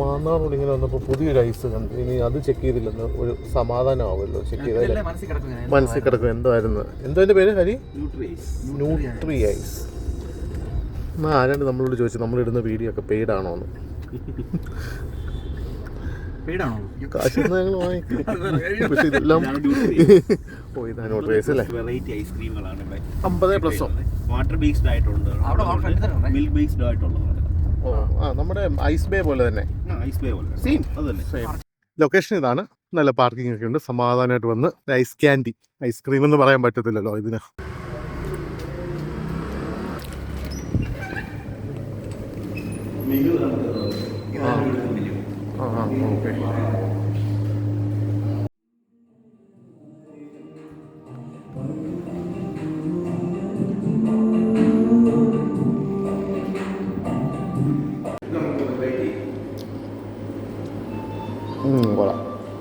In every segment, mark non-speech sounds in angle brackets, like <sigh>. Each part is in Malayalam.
മാന്നാറോട് ഇങ്ങനെ വന്നപ്പോൾ പുതിയൊരു ഐസ് കണ്ടു. ഇനി അത് ചെക്ക് ചെയ്തില്ലെന്ന് ഒരു സമാധാനമാവുമല്ലോ. ചെക്ക് ചെയ്താൽ മനസ്സിൽ കിടക്കുന്ന എന്തോ കിടക്കും എന്തായിരുന്നു എന്തോ എന്റെ പേര് ഹരി? Nutri ice. എന്നാ ആരാണ്ട് നമ്മളോട് ചോദിച്ചു നമ്മളിടുന്ന വീഡിയോ ഒക്കെ പെയ്ഡ് ആണോ? എന്ന് കാശ് ഞങ്ങൾ വാങ്ങിക്കും <laughs> പക്ഷെ ഇതെല്ലാം <laughs> ഓ ഇതാ ന്യൂട്രി ഐസ് അല്ലേ? വെറൈറ്റി ഐസ്ക്രീമുകളാണ് ഇവിടെ. അമ്പത് പ്ലസോ വാട്ടർ ബേസ്ഡ് ആയിട്ടുണ്ട് മിൽക്ക് ബേസ്ഡ് ആയിട്ടുള്ളതാണ് നമ്മുടെ ഐസ് ബേ പോലെ തന്നെ. ഐസ് ബേ പോലെ. സെയിം അത് തന്നെ ലൊക്കേഷൻ ഇതാണ്. നല്ല പാർക്കിംഗ് ഒക്കെ ഉണ്ട്. സമാധാനമായിട്ട് വന്ന് ഐസ് ക്യാൻഡി ഐസ്ക്രീം എന്ന് പറയാൻ പറ്റത്തില്ലല്ലോ ഇതിന്. ആ ഓക്കെ.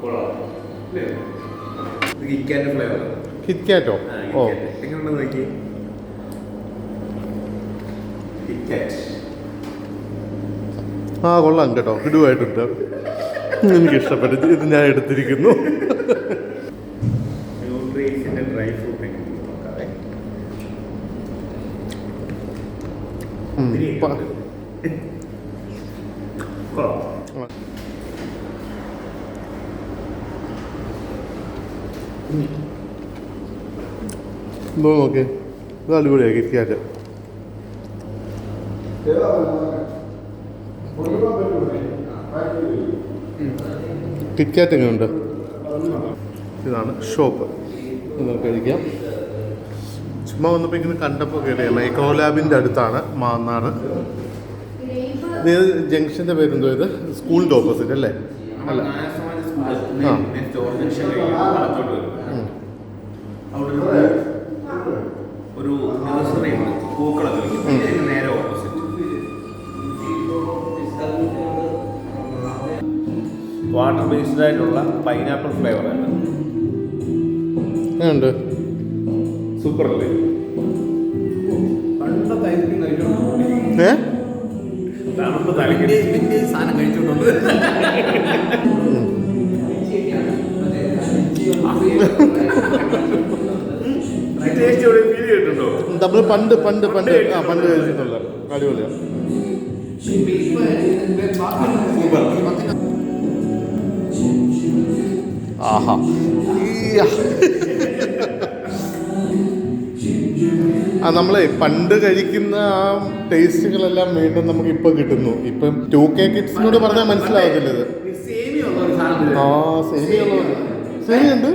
കൊള്ളാം ഫ്ലേവർ ഓ നോക്കി? ആ കൊള്ളാം കേട്ടോ. ഇടുവായിട്ടുണ്ട് എനിക്ക് ഇഷ്ടപ്പെട്ടു ഇത് ഞാൻ എടുത്തിരിക്കുന്നു. ഡ്രൈ ഫ്രൂട്ട് കൊള്ളാം. ഇതോ നോക്കി. ഇത് അടിപൊളിയാണ് കിറ്റ് കാറ്റ് കിറ്റ് കാറ്റ് എങ്ങനെയുണ്ട്? ഇതാണ് ഷോപ്പ്. നമുക്ക് കഴിക്കാം. ചുമ്മാ വന്നപ്പോൾ ഇങ്ങനെ കണ്ടപ്പോൾ കയറിയ മൈക്രോ ലാബിന്റെ അടുത്താണ് മാന്നാട് ജംഗ്ഷന്റെ പേരെന്തോ ഇത്? സ്കൂളിന്റെ ഓപ്പോസിറ്റ് അല്ലേ? അല്ല. ആ. വാട്ടർ ബേസ്ഡ് ആയിട്ടുള്ള പൈനാപ്പിൾ ഫ്ലേവർ ആണ്. എങ്ങനെയുണ്ട് സൂപ്പർ അല്ലേ? പണ്ടത്തെ ഐസ്ക്രീം കഴിച്ചോണ്ട് ഏ? സാധനം കഴിച്ചോണ്ട് നമ്മൾ പണ്ട് പണ്ട് പണ്ട് ആ പണ്ട് കഴിച്ചിട്ടുള്ള അടിപൊളിയാണ് ആഹാ. ആ നമ്മളെ പണ്ട് കഴിക്കുന്ന ആ ടേസ്റ്റുകളെല്ലാം വീണ്ടും നമുക്ക് ഇപ്പൊ കിട്ടുന്നു. ഇപ്പം ടു കെ കിഡ്സിനോട് പറഞ്ഞാൽ മനസ്സിലാവത്തില്ല ഇത്. ആ സേമിയുള്ളത് സേമിയുണ്ട്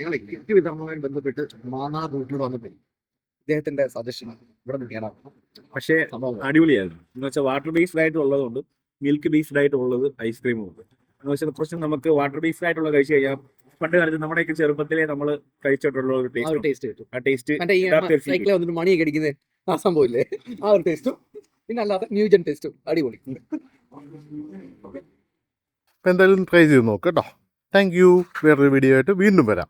നിങ്ങൾ കിറ്റ് വിതരണവുമായി ബന്ധപ്പെട്ട് മാന്നാർ റൂട്ടിലൂടെ വന്നപ്പോൾ ഇദ്ദേഹത്തിന്റെ സജഷൻ ഇവിടെ നിന്ന് പക്ഷേ അടിപൊളിയായിരുന്നു. എന്ന് വെച്ചാൽ വാട്ടർ ബേസ്ഡ് ആയിട്ടുള്ളതുകൊണ്ട് മിൽക്ക് ബേസ്ഡ് ആയിട്ടുള്ളത് ഐസ്ക്രീമും ഉണ്ട്. എന്ന് വെച്ചാൽ കുറച്ച് നമുക്ക് വാട്ടർ ബീഫ് ആയിട്ടുള്ള കഴിച്ചു കഴിഞ്ഞാൽ പണ്ട് കാലത്ത് നമ്മുടെയൊക്കെ ചെറുപ്പത്തിലേ നമ്മൾ കഴിച്ചിട്ടുള്ള ഒരു ടേസ്റ്റ് കിട്ടും. ആ ടേസ്റ്റ് വന്നിട്ട് മണിയൊക്കെ അടിക്കുന്നത് ആ സംഭവമില്ലേ ആ ഒരു ടേസ്റ്റും പിന്നെ അല്ലാതെ ന്യൂജൻ ടേസ്റ്റും അടിപൊളി. എന്തായാലും ട്രൈ ചെയ്ത് നോക്കട്ടോ കേട്ടോ. താങ്ക് യു വേറൊരു വീഡിയോ ആയിട്ട് വീണ്ടും വരാം.